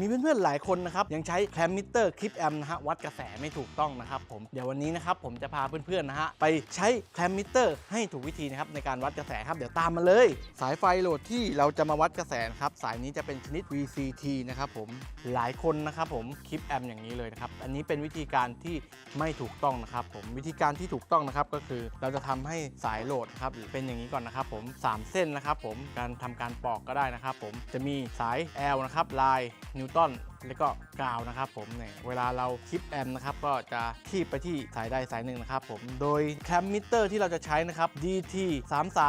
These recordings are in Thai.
มีเพื่อนๆ หลายคนนะครับ ยังใช้แคมมิเตอร์คลิปแอมนะฮะวัดกระแสไม่ถูกต้องนะครับผม เดี๋ยววันนี้นะครับผมจะพาเพื่อนๆนะฮะไปใช้แคมมิเตอร์ให้ถูกวิธีนะครับในการวัดกระแสครับ เดี๋ยวตามมาเลย สายไฟโหลดที่เราจะมาวัดกระแสครับ สายนี้จะเป็นชนิด VCT นะครับผมหลายคนนะครับผมคลิปแอมอย่างนี้เลยนะครับ อันนี้เป็นวิธีการที่ไม่ถูกต้องนะครับผมวิธีการที่ถูกต้องนะครับก็คือเราจะทำให้สายโหลดนะครับเป็นอย่างนี้ก่อนนะครับผมสามเส้นนะครับผมการทำการปอกก็ได้นะครับผมจะมีสาย L นะครับลายนิวตันแล้วก็กาวนะครับผมเนี่ยเวลาเราคลิปแอมนะครับก็จะคีบไปที่สายใดสายหนึ่งนะครับผมโดยแคมมิเตอร์ที่เราจะใช้นะครับ DT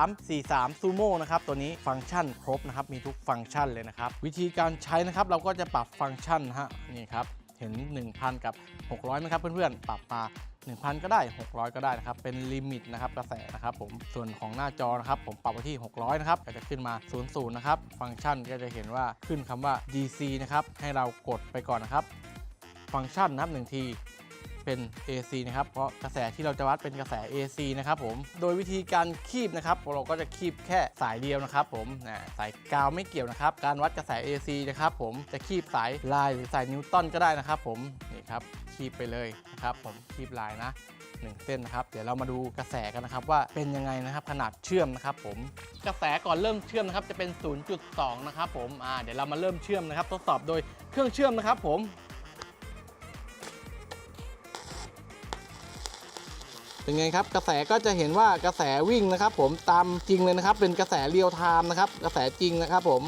3343 Sumo นะครับตัวนี้ฟังก์ชันครบนะครับมีทุกฟังก์ชันเลยนะครับวิธีการใช้นะครับเราก็จะปรับฟังก์ชันฮะนี่ครับ ห็น 1,000 กับ 600ไหมครับเพื่อนๆ ปรับมา 1,000 ก็ได้ 600 ก็ได้นะครับ เป็นลิมิตนะครับกระแสนะครับผม ส่วนของหน้าจอนะครับผมปรับไปที่ 600 นะครับ ก็จะขึ้นมา 00 นะครับ ฟังก์ชันก็จะเห็นว่าขึ้นคำว่า GC นะครับ ให้เรากดไปก่อนนะครับ ฟังก์ชันนับหนึ่งที เป็น AC นะครับ เพราะกระแสที่เราจะวัดเป็นกระแส AC นะครับผม โดยวิธีการคีบนะครับ เราก็จะคีบแค่สายเดียวนะครับ ผมสายกาวไม่เกี่ยวนะครับ การวัดกระแส AC นะครับผมจะคีบสายลายหรือสายนิวตันก็ได้นะครับ ผมนี่ครับคีบไปเลยนะครับผมคีบลายนะ1เส้นนะครับเดี๋ยวเรามาดูกระแสกันนะครับว่าเป็นยังไงนะครับขนาดเชื่อมนะครับผมกระแสก่อนเริ่มเชื่อมนะครับจะเป็น 0.2 นะครับผมอ่าเดี๋ยวเรามาเริ่มเชื่อมนะครับ ทดสอบโดยเครื่องเชื่อมนะครับผม เป็นไงครับกระแสก็จะเห็นว่ากระแสวิ่งนะครับ ผมตามจริงเลยนะครับ เป็นกระแสเรียลไทม์นะครับ กระแสจริงนะครับ ผม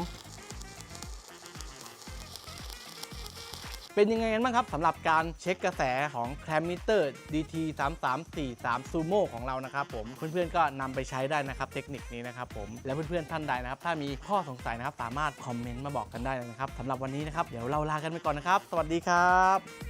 เป็นยังไงกันบ้างครับสำหรับการเช็คกระแสของแคมมิเตอร์ DT 3343 Sumo ของเรานะครับผมเพื่อนๆก็นำไปใช้ได้นะครับเทคนิคนี้นะครับผมและเพื่อนๆท่านใดนะครับ ถ้ามีข้อสงสัยนะครับ สามารถคอมเมนต์มาบอกกันได้เลยนะครับสำหรับวันนี้นะครับ เดี๋ยวเราลากันไปก่อนนะครับ สวัสดีครับ